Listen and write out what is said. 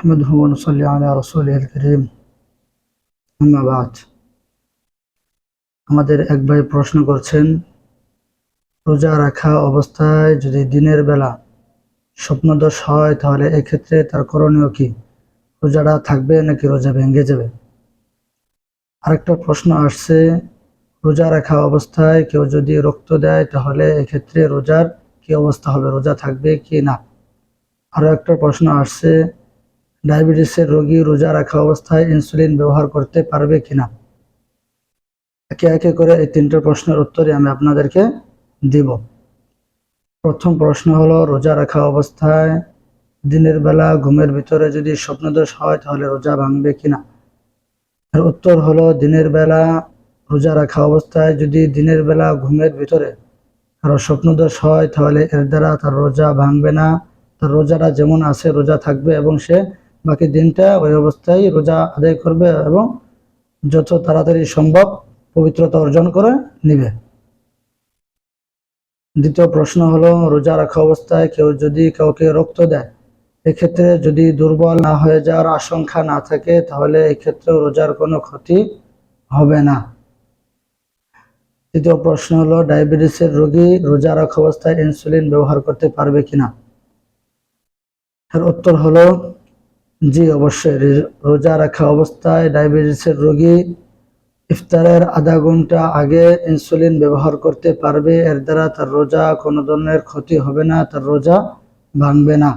نحمده ونصلي على رسوله الكريم أما بعد আমাদের এক ভাই প্রশ্ন করছেন রোজা রাখা অবস্থায় যদি দিনের বেলা স্বপ্নদোষ হয় তাহলে এক্ষেত্রে তার করণীয় কি রোজাটা থাকবে নাকি রোজা ভেঙে যাবে আরেকটা প্রশ্ন আসছে রোজা রাখা অবস্থায় কেউ যদি রক্ত দেয় তাহলে এক্ষেত্রে রোজার কি অবস্থা হবে রোজা থাকবে কি না আরও একটা প্রশ্ন আসছে ডায়াবেটিসের রোগী রোজা রাখা অবস্থায় ইনসুলিন ব্যবহার করতে পারবে কিনা? একে একে করে এই তিনটে প্রশ্নের উত্তরে আমি আপনাদেরকে দিব। প্রথম প্রশ্ন হলো, রোজা রাখা অবস্থায় দিনের বেলা ঘুমের ভিতরে যদি স্বপ্নদোষ হয়, তাহলে রোজা ভাঙবে কিনা? এর উত্তর হলো, দিনের বেলা রোজা রাখা অবস্থায় যদি দিনের বেলা ঘুমের ভিতরে কারও স্বপ্নদোষ হয়, তাহলে এর দ্বারা তার রোজা ভাঙবে না। তার রোজাটা যেমন আছে, রোজা থাকবে এবং সে বাকি দিনটা ওই অবস্থায় রোজা আদায় করবে এবং যত তাড়াতাড়ি সম্ভব পবিত্রতা অর্জন করে নিবে। দ্বিতীয় প্রশ্ন হলো, রোজা রাখা অবস্থায় কেউ যদি কাউকে রক্ত দেয়, এক্ষেত্রে যদি দুর্বল না হয়ে যাওয়ার আশঙ্কা না থাকে, তাহলে এক্ষেত্রে রোজার কোনো ক্ষতি হবে না। তৃতীয় প্রশ্ন হলো, ডায়াবেটিসের রোগী রোজা রাখা অবস্থায় ইনসুলিন ব্যবহার করতে পারবে কিনা? এর উত্তর হলো জি, অবশ্যই। রোজা রাখা অবস্থায় ডায়াবেটিসের রোগী ইফতারের আধা ঘণ্টা আগে ইনসুলিন ব্যবহার করতে পারবে। এর দ্বারা তার রোজা কোনো ধরনের ক্ষতি হবে না, তার রোজা ভাঙবে না।